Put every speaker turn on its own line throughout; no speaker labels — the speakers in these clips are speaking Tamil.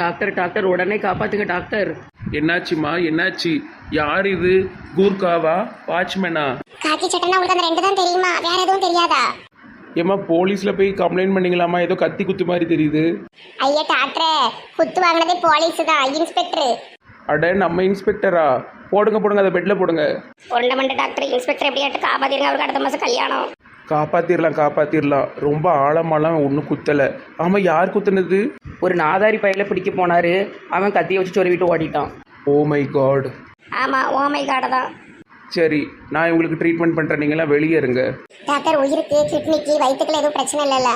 டாக்டர் டாக்டர் உடனே காப்பாத்துங்க டாக்டர்.
என்னாச்சுமா என்னாச்சு? யார் இது? கூர்காவா? வாட்ச்மேனா?
காக்கி சட்டைனா உங்களுக்கு அந்த ரெண்டு தான் தெரியுமா? வேற எதுவும் தெரியாதா?
ஏம்மா போலீஸில் போய் கம்ப்ளைண்ட் பண்ணிங்களாமா ஏதோ கத்தி குத்து மாதிரி தெரியுது.
ஐயா டாக்டரே குத்து வாங்கினதே போலீஸ் தான் இன்ஸ்பெக்டர்.
அட நம்ம இன்ஸ்பெக்டரா? போடுங்க போடுங்க அதை பெட்டில் போடுங்க.
உருண்டை மண்ட டாக்டர் இன்ஸ்பெக்டர் எப்படியாட்டு காப்பாத்திருங்க அவருக்கு அடுத்த மாசம் கல்யாணம்.
காப்பாத்திரலாம் காப்பாத்திரலாம். ரொம்ப ஆழமாலாம் ஒன்றும் குத்தலை. ஆமாம் யார் குத்துனது?
ஒரு நாதாரி பையில பிடிக்க போனாரு. அவன் கத்தியை வச்சு சொருவிட்டு ஓடிட்டான்.
Oh my God.
ஆமா ஓமை காடை தான்
சரி நான் உங்களுக்கு ட்ரீட்மெண்ட் பண்ணுறேன் நீங்களாம் வெளியே இருங்க.
டாக்டர் உயிருக்கு கிட்னிக்கு வயிற்றுக்குள்ள எதுவும் பிரச்சனை இல்லைல்ல?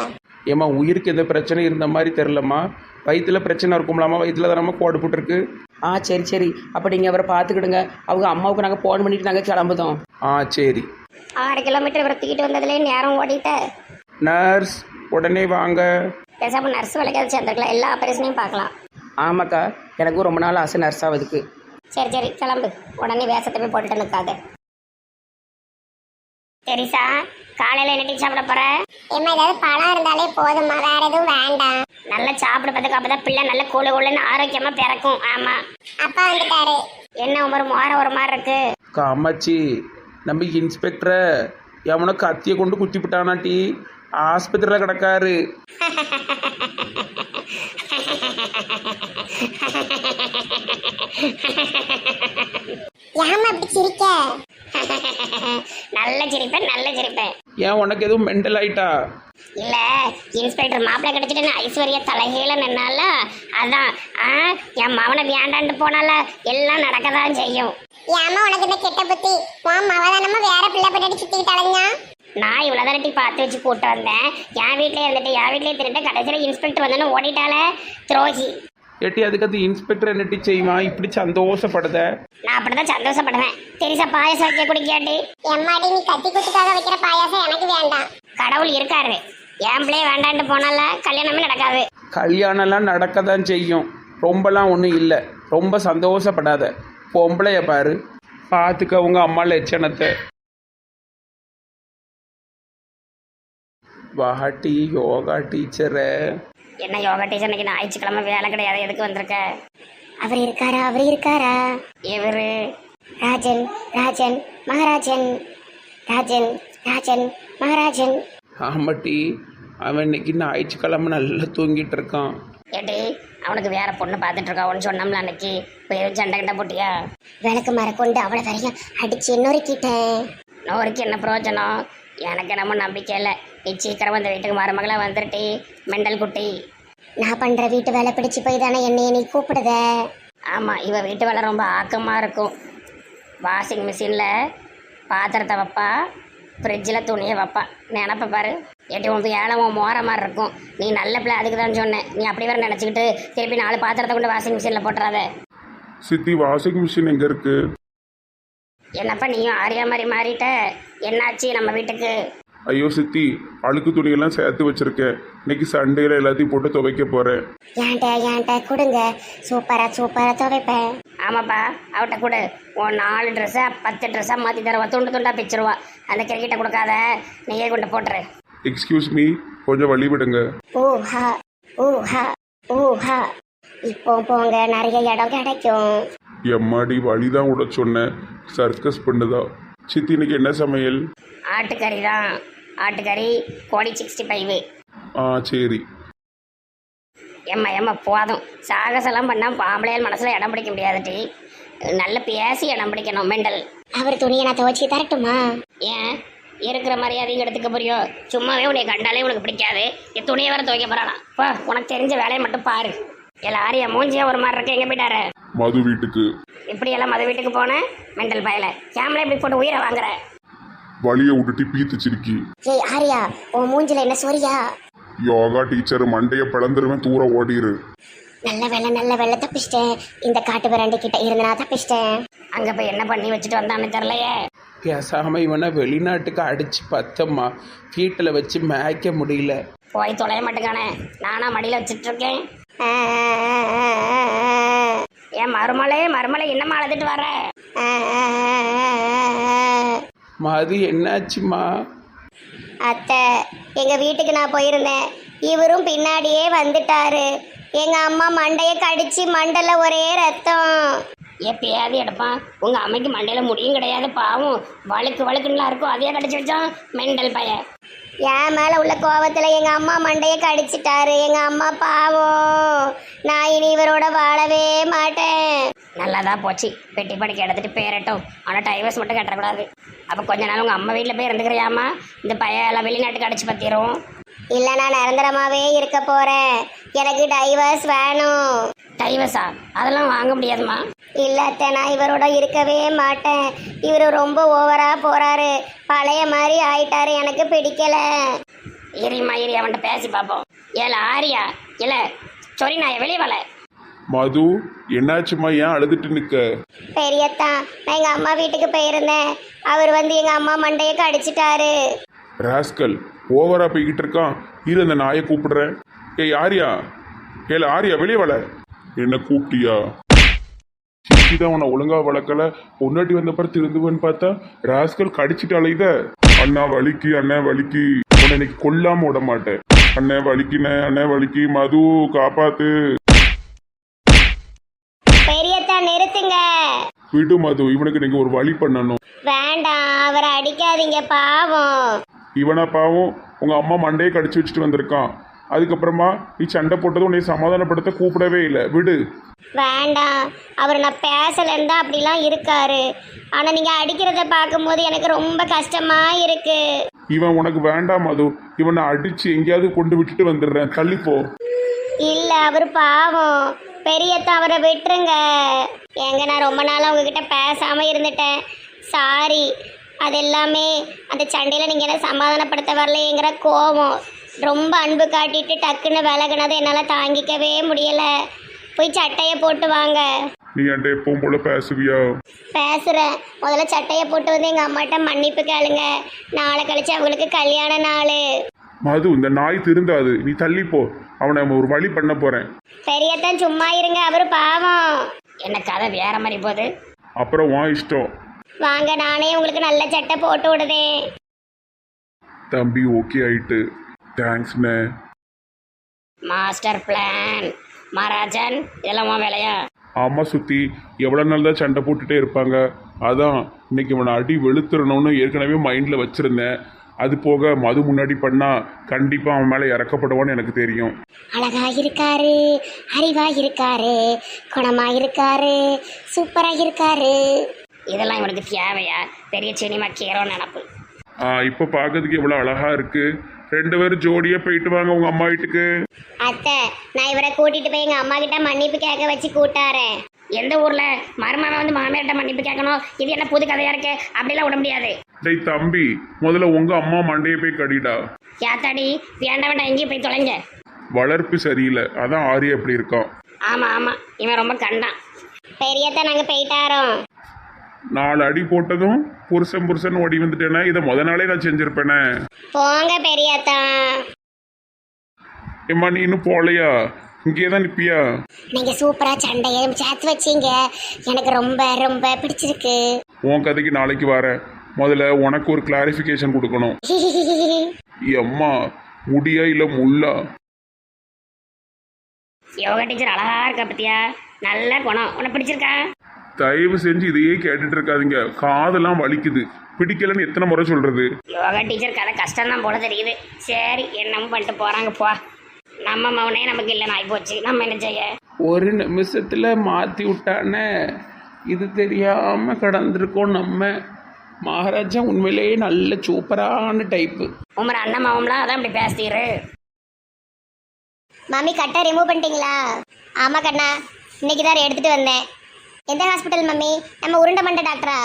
ஏம்மா உயிருக்கு எந்த பிரச்சனை இருந்த மாதிரி தெரிலம்மா வயிற்றுல பிரச்சனை இருக்கும்லாமா? வயிற்றுல தானம்மா கோடு போட்டிருக்கு?
ஆ சரி சரி. அப்போ நீங்கள் அவரை பார்த்துக்கிடுங்க. அவங்க அம்மாவுக்கு நாங்கள் ஃபோன் பண்ணிட்டு நாங்கள் கிளம்புதோம்.
ஆ சரி.
ஆறு கிலோமீட்டர் இவரை தூக்கிட்டு வந்ததுலேயே நேரம் ஓடிட்ட.
நர்ஸ் உடனே வாங்க.
பேசாம நர்ஸ் வேலைக்காவது சேர்ந்துருக்கலாம். எல்லா ஆபரேஷனையும் பார்க்கலாம்.
ஆமாக்கா எனக்கும் ரொம்ப நாள் ஆசை நர்ஸ் ஆகுதுக்கு
சரி சரி கிளம்பு. உடனே வேஷத்தை போய் போட்டுட்டு நிற்காத சரிசா காலையில என்ன டீ சாப்பிட போற? ஏமா ஏதாவது பழம் இருந்தாலே போதுமா வேற எதுவும் வேண்டாம். நல்லா சாப்பிட பார்த்துக்க அப்பதான் பிள்ளை நல்ல கூழு கூழுன்னு ஆரோக்கியமா பிறக்கும். ஆமா. அப்பா வந்துட்டாரு. என்ன ஒரு மோர ஒரு மாதிரி இருக்கு.
காமாச்சி நம்ம இன்ஸ்பெக்டரை எவனோ கத்தியை கொண்டு குத்தி விட்டானாட்டி ஆஸ்பத்திரியில் கிடக்காரு.
ஏமா அப்படி சிரிக்க? நல்ல சிரிப்பேன் நல்ல சிரிப்பேன்.
ஏன் உனக்கு எதுவும் மெண்டல் ஆயிட்டா?
இல்ல இன்ஸ்பெக்டர் மாப்பிள்ளை கிடைச்சிட்டு ஐஸ்வர்யா தலைகீழ நின்னால அதான். ஆ, என் மவனை வேண்டான்ட்டு போனால எல்லாம் நடக்க தான் செய்யும். ஏமா உனக்கு இந்த கெட்ட புத்தி? உன் மவதானமா வேற பிள்ளை பட்டு சுத்திக்கிட்டு அலைஞ்சா? நான் இவ்வளோ தானட்டி பார்த்து வச்சு கூட்டு வந்தேன். என் வீட்டிலே இருந்துட்டு என் வீட்டிலே திருட்டு கடைசியில் இன்ஸ்பெக்டர் வந்தோன்னு ஓடிட்டால துரோகி.
அதுக்கு அது இன்ஸ்பெக்டர் என்னட்டி செய்வான்? இப்படி சந்தோஷப்படுத?
நான் அப்படிதான் சந்தோஷப்படுவேன். தெரிசா பாயசம் வைக்க குடிக்காட்டி எம்மாடி நீ கத்தி குத்துக்காக வைக்கிற பாயாசம் எனக்கு வேண்டாம். கடவுள் இருக்காரு. என் பிள்ளைய வேண்டான்ட்டு போனால கல்யாணமே நடக்காது.
கல்யாணம்லாம் நடக்க தான் செய்யும். ரொம்பலாம் ஒன்றும் இல்லை. ரொம்ப சந்தோஷப்படாத. பொம்பளைய பாரு. பார்த்துக்க உங்க அம்மா லட்சணத்தை. வாட்டி யோகா டீச்சரை.
என்ன யோகா டீச்சர் இன்னைக்கு ஞாயிற்றுக்கிழமை வேலை கிடையாது. எதுக்கு வந்திருக்க? அவர் இருக்காரா? அவர் இருக்காரா? இவரு ராஜன் ராஜன் மகாராஜன். ராஜன் ராஜன் மகாராஜன்.
ஆமாட்டி அவன் இன்னைக்கு ஞாயிற்றுக்கிழமை நல்லா தூங்கிட்டு இருக்கான்.
ஏடி அவனுக்கு வேற பொண்ணு பார்த்துட்டு இருக்கான்னு சொன்னோம்ல அன்னைக்கு. இப்போ எதுவும் சண்டை கிட்ட போட்டியா? விளக்கு மர கொண்டு அவளை வரையும் அடிச்சு நொறுக்கிட்டேன். நொறுக்கி என்ன பிரயோஜனம்? எனக்கு என்னமோ நம்பிக்கை இல்லை. நீ சீக்கிரம் அந்த வீட்டுக்கு மருமகளா வந்துருட்டி மெண்டல் குட்டி. நான் பண்ற வீட்டு வேலை பிடிச்சு போய் தானே என்னைய நீ கூப்பிடுத? ஆமா இவ வீட்டு வேலை ரொம்ப ஆக்கமா இருக்கும். வாஷிங் மிஷினில் பாத்திரத்தை வைப்பா ஃப்ரிட்ஜில் துணியை வைப்பா. நினப்ப பாரு. எட்டி உனக்கு ஏழம் மோர மாதிரி இருக்கும். நீ நல்ல பிள்ளை அதுக்கு தான் சொன்னேன். நீ அப்படி வேற நினச்சிக்கிட்டு திருப்பி நாலு பாத்திரத்தை கொண்டு வாஷிங் மிஷினில் போட்டுறாத.
சித்தி வாஷிங் மிஷின் எங்கே இருக்கு?
என்னப்பா நீயும் ஆரியா மாதிரி மாறிட்ட? என்னாச்சு நம்ம வீட்டுக்கு?
ஐயோ சித்தி அழுக்கு துணியெல்லாம் சேர்த்து வச்சிருக்கேன். இன்னைக்கு சண்டேல எல்லாத்தையும் போட்டு துவைக்க போறேன்.
ஏன்ட்ட ஏன்ட்ட கொடுங்க. சூப்பரா சூப்பரா துவைப்பேன். ஆமாப்பா அவட்ட கொடு. உன் நாலு ட்ரெஸ்ஸை பத்து ட்ரெஸ்ஸாக மாற்றி தருவா. துண்டு துண்டா பிச்சிருவா. அந்த கிரிக்கெட்டை கொடுக்காத. நீயே கொண்டு போட்டுரு.
எக்ஸ்கியூஸ் மீ கொஞ்சம் வழி விடுங்க.
ஊஹா ஊஹா ஊஹா. இப்போ போங்க நிறைய இடம் கிடைக்கும்.
எம்மாடி வழி தான் விட சொன்னேன். சர்க்கஸ் பண்ணுதா? சித்தி இன்னைக்கு என்ன சமையல்?
ஆட்டுக்கறி தான். ஆட்டுக்கறி கோடி சிக்ஸ்டி ஃபைவ்
ஆ சரி.
ஏம்மா ஏம்மா போதும். சாகசெல்லாம் பண்ணால் பாம்பளையால் மனசில் இடம் பிடிக்க முடியாதுட்டி நல்ல பேசி இடம் பிடிக்கணும் மெண்டல். அவர் துணியை நான் துவச்சி தரட்டுமா? ஏன்? இருக்கிற மரியாதையும் எடுத்துக்க புரியோ சும்மாவே உன்னை கண்டாலே உனக்கு பிடிக்காது. என் துணியை வேற துவைக்க போறானா. போ உனக்கு தெரிஞ்ச வேலையை மட்டும் பாரு. எல்லாரும் என் மூஞ்சியா ஒரு மாதிரி இருக்கு எங்க போயிட்டாரு?
மது வீட்டுக்கு.
இப்படி எல்லாம் மத வீட்டுக்கு போனேன் மெண்டல் பயல கேமரா இப்படி போட்டு உயிரை வாங்குற.
வழியை விட்டுட்டு பீத்துச்சிருக்கி
ஏய் ஆரியா உன் மூஞ்சில என்ன சொரியா?
யோகா டீச்சர் மண்டைய பிளந்துருவேன் தூர ஓடிரு.
நல்ல வேலை நல்ல வேலை தப்பிச்சிட்டேன் இந்த காட்டு விரண்டு கிட்ட இருந்து நான் தப்பிச்சிட்டேன் அங்க போய் என்ன பண்ணி வச்சுட்டு வந்தான்னு தெரியலையே.
பேசாம இவனை வெளிநாட்டுக்கு அடிச்சு பத்தம்மா. வீட்டில் வச்சு மேய்க்க முடியல.
போய் தொலைய மாட்டேங்கானே. நானா மடியில வச்சுட்டு இருக்கேன் என் மருமலை மருமலை என்னம்மா அழுதுட்டு வர
மது என்னாச்சுமா
அத்தை எங்க வீட்டுக்கு நான் போயிருந்தேன். இவரும் பின்னாடியே வந்துட்டாரு. எங்க அம்மா மண்டைய கடிச்சு மண்டல ஒரே ரத்தம். எப்பயாவது எடுப்பான் உங்க அம்மைக்கு மண்டையில முடியும் கிடையாது பாவம். வழுக்கு வழுக்குலாம் இருக்கும். அதையே கடிச்சு வச்சான் மெண்டல் பையன். என் மேல உள்ள கோவத்துல எங்க அம்மா மண்டைய கடிச்சிட்டாரு. எங்க அம்மா பாவம். நான் இனி இவரோட வாழவே மாட்டேன். நல்லாதான் போச்சு. பெட்டி படிக்க எடுத்துட்டு பேரட்டும். ஆனா டைவர்ஸ் மட்டும் கட்டக்கூடாது. அப்ப கொஞ்ச நாள் உங்க அம்மா வீட்டுல போய் இருந்துக்கிறியாமா இந்த பையன் எல்லாம் வெளிநாட்டுக்கு அடிச்சு பத்திரும். இல்ல நான் நிரந்தரமாவே இருக்க போறேன். எனக்கு டைவர்ஸ் வேணும். டைவர்ஸா? அதெல்லாம் வாங்க முடியாதுமா இல்ல அத்தை நான் இவரோட இருக்கவே மாட்டேன். இவரு ரொம்ப ஓவரா போறாரு. பழைய மாதிரி ஆயிட்டாரு. எனக்கு பிடிக்கல. இரிமா இரி அவன்கிட்ட பேசி பார்ப்போம். ஏல ஆரியா? இல்ல சொரி நான் வெளியே வல.
மது என்னாச்சும்மா? ஏன் அழுதுட்டு நிக்க?
பெரியத்தா நான் எங்க அம்மா வீட்டுக்கு போயிருந்தேன். அவர் வந்து எங்க அம்மா மண்டையை கடிச்சிட்டாரு.
ராஸ்கல் ஓவரா போய்கிட்டு இருக்கான். இரு அந்த நாயை கூப்பிடுறேன். ஏய் ஆரியா. ஏல ஆரியா வெளியே வள என்ன கூப்பிட்டியா? தான் உன்னை ஒழுங்கா வளர்க்கல. பொன்னாட்டி வந்த பிறகு திருந்துவன்னு பார்த்தா ராஸ்கல் கடிச்சிட்டாலே இத. அண்ணா வலிக்கு அண்ணா வலிக்கு. உன்னை இன்னைக்கு கொல்லாம விட மாட்டேன். அண்ணே வலிக்குண்ணே அண்ணே வலிக்கு. மது காப்பாத்து.
பெரியத்தா நிறுத்துங்க.
விடு மது இவனுக்கு நீங்க ஒரு வழி பண்ணணும்.
வேண்டாம் அவரை அடிக்காதீங்க பாவம்.
இவனா பாவம் உங்க அம்மா மண்டையை கடிச்சு வச்சுட்டு வந்திருக்கான். அதுக்கப்புறமா நீ சண்டை போட்டது உன்னை சமாதானப்படுத்த கூப்பிடவே இல்லை. விடு.
வேண்டாம். அவர் நான் பேசலன்னு தான் அப்படிலாம் இருக்காரு. ஆனா நீங்க அடிக்கிறத பார்க்கும்போது எனக்கு ரொம்ப கஷ்டமா இருக்கு.
இவன் உனக்கு வேண்டாம் மது. இவனை அடிச்சு எங்கேயாவது கொண்டு விட்டுட்டு வந்துடுறேன். தள்ளிப்போ
இல்ல அவர் பாவம். பெரியத்தா அவரை விட்டுருங்க. ஏங்க நான் ரொம்ப நாளா உங்ககிட்ட பேசாம இருந்துட்டேன். சாரி அது எல்லாமே அந்த சண்டையில நீங்க என்ன சமாதானப்படுத்த வரலையேங்கிற கோபம் ரொம்ப அன்பு காட்டிட்டு டக்குன்னு விலகுனதை என்னால் தாங்கிக்கவே முடியல. போய் சட்டையை போட்டு வாங்க.
நீ என்கிட்ட எப்பவும் போல பேசுவியா?
பேசுகிறேன் முதல்ல சட்டையை போட்டு வந்து எங்கள் அம்மாட்ட மன்னிப்பு கேளுங்க. நாளை கழிச்சு அவங்களுக்கு கல்யாண நாள்.
மது இந்த நாய் திருந்தாது. நீ தள்ளிப்போ அவனை ஒரு வழி பண்ண போறேன்.
பெரியத்தான் சும்மா இருங்க அவர் பாவம். என்ன கதை வேற மாதிரி போகுது?
அப்புறம் உன் இஷ்டம்.
வாங்க நானே உங்களுக்கு நல்ல சட்டை போட்டு விடுதேன்.
தம்பி ஓகே ஆயிட்டு. தேங்க்ஸ்ண்ணே
மாஸ்டர் பிளான் மகாராஜன் இதெல்லாம் உன் வேலையா?
அம்மா சுத்தி எவ்வளோ நாள் தான் சண்டை போட்டுட்டே இருப்பாங்க. அதான் இன்னைக்கு இவனை அடி வெளுத்துறணும்னு ஏற்கனவே மைண்டில் வச்சிருந்தேன். அது போக மது முன்னாடி பண்ணா கண்டிப்பாக அவன் மேலே இறக்கப்படுவான்னு எனக்கு தெரியும்.
அழகா இருக்காரு அறிவா இருக்காரு குணமா இருக்காரு சூப்பரா இருக்காரு இதெல்லாம் இவனுக்கு தேவையா? பெரிய சினிமா கீரோ நினப்பு
இப்போ பார்க்கறதுக்கு எவ்வளோ அழகா இருக்கு. ரெண்டு பேரும் ஜோடியாக போயிட்டு வாங்க உங்க அம்மா வீட்டுக்கு.
அத்தை நான் இவரை கூட்டிட்டு போய் எங்க அம்மா கிட்ட மன்னிப்பு கேட்க வச்சு கூட்டாரேன் எந்த ஊர்ல? மருமகன் வந்து மாமியார்ட்ட மன்னிப்பு கேட்கணும்? இது என்ன புது கதையா இருக்கு? அப்படிலாம் விட முடியாது.
டேய் தம்பி முதல்ல உங்க அம்மா மண்டையை போய் கடிடா.
யாத்தாடி வேண்டாம் வேண்டாம் எங்கேயும் போய் தொலைங்க.
வளர்ப்பு சரியில்லை. அதான் ஆரியா அப்படி இருக்கான்.
ஆமா ஆமா. இவன் ரொம்ப கண்டான். பெரியத்த நாங்க போயிட்டாரோம்
நாலு அடி போட்டதும் புருஷன் புருஷன் ஓடி வந்துட்டேன்னா இதை முத நாளே நான் செஞ்சிருப்பேனே.
போங்க பெரியத்தா.
ஏம்மா நீ இன்னும் போகலையா? இங்கே தான் நிற்பியா
நீங்க சூப்பரா சண்டையை சேர்த்து வச்சீங்க. எனக்கு ரொம்ப ரொம்ப பிடிச்சிருக்கு.
உன் கதைக்கு நாளைக்கு வரேன். முதல்ல உனக்கு ஒரு கிளாரிஃபிகேஷன் கொடுக்கணும். எம்மா முடியா இல்லை முள்ளா?
யோகா டீச்சர் அழகா இருக்க பத்தியா? நல்ல குணம். உனக்கு பிடிச்சிருக்கா?
தயவு செஞ்சு இதையே கேட்டுட்டு இருக்காதீங்க காதெல்லாம் வலிக்குது. பிடிக்கலன்னு எத்தனை முறை சொல்றது?
யோகா டீச்சர் கதை கஷ்டம் தான் போல தெரியுது. சரி என்னமோ பண்ணிட்டு போறாங்க போ. நம்ம மௌனே நமக்கு இல்லைன்னு ஆகி போச்சு நம்ம என்ன செய்ய?
ஒரு நிமிஷத்தில் மாற்றி விட்டானே இது தெரியாமல் கடந்திருக்கோம் நம்ம. மகாராஜா உண்மையிலேயே நல்ல சூப்பரான டைப்பு
உமர் அண்ணன் மாவம்லாம் அதான் இப்படி பேசுறீரு மம்மி கட்டை ரிமூவ் பண்ணிட்டீங்களா? ஆமா கண்ணா. இன்னைக்கு தான் எடுத்துட்டு வந்தேன். எந்த ஹாஸ்பிட்டல் மம்மி? நம்ம உருண்டை மண்டை டாக்டரா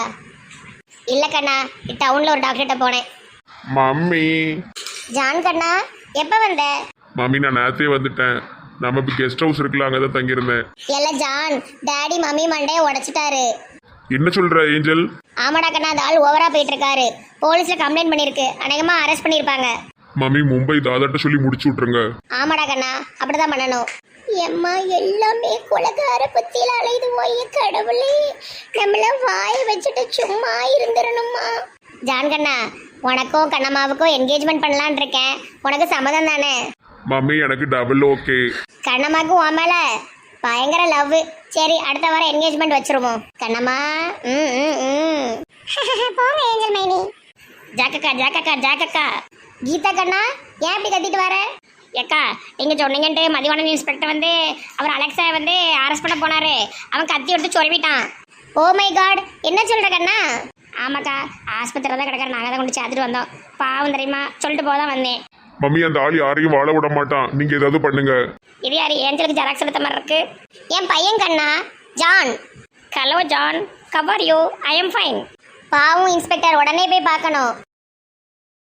இல்ல கண்ணா டவுன்ல ஒரு டாக்டர்கிட்ட போனேன்.
மம்மி.
ஜான் கண்ணா எப்ப வந்த?
மம்மி நான் நேரத்தே வந்துட்டேன். நம்ம இப்போ கெஸ்ட் ஹவுஸ் இருக்குல்ல அங்கே தான் தங்கியிருந்தேன்.
இல்ல ஜான் டாடி மம்மி மண்டைய உடைச்சிட்டாரு.
என்ன சொல்ற ஏஞ்சல்?
ஆமாடா கண்ணா அந்த ஆள் ஓவரா போயிட்டு இருக்காரு போலீஸ்ல கம்ப்ளைண்ட் பண்ணிருக்கு அநேகமா அரெஸ்ட் பண்ணிருப்பாங்க
மம்மி மும்பை தாதாட்ட சொல்லி முடிச்சு விட்ருங்க
ஆமாடா கண்ணா அப்படிதான் பண்ணணும். எம்மா எல்லாமே குலகார புத்தியில அலைது போய் கடவுளே. நம்மள வாய வச்சுட்டு சும்மா இருந்துடணுமா ஜான் கண்ணா உனக்கும் கண்ணம்மாவுக்கும் என்கேஜ்மெண்ட் பண்ணலான் இருக்கேன். உனக்கு சம்மதம் தானே?
மம்மி எனக்கு டபுள் ஓகே
கண்ணம்மாக்கு உன் மேல பயங்கர லவ் சரி அடுத்த வாரம் என்கேஜ்மெண்ட் வச்சிருவோம். கண்ணம்மா ம் ம் ம். போங்க ஏஞ்சல் மைனி. ஜாக்கக்கா ஜாக்கக்கா ஜாக்கக்கா. கீதா கண்ணா ஏன் இப்படி கத்திட்டு வர? ஏக்கா நீங்க சொன்னீங்கன்ட்டு மதிவானன் இன்ஸ்பெக்டர் வந்து அவர் அலெக்ஸா வந்து அரெஸ்ட் பண்ண போனாரு. அவன் கத்தி எடுத்து சொல்லிவிட்டான் ஓ மை காட் என்ன சொல்ற கண்ணா? ஆமாக்கா ஆஸ்பத்திரியில் தான் கிடக்கிற நாங்கள் தான் கொண்டு சேர்த்துட்டு வந்தோம். பாவம் தெரியுமா? சொல்லிட்டு போதான் வந்தேன்.
மம்மி அந்த ஆள் யாரையும் வாழ விட மாட்டான். நீங்க ஏதாவது பண்ணுங்க.
இது யாரு? ஏஞ்சலுக்கு ஜெராக்ஸ் எடுத்த மாதிரி இருக்கு. என் பையன் கண்ணா John. Hello John. Cover you I am fine பாவம் இன்ஸ்பெக்டர் உடனே போய் பார்க்கணும்.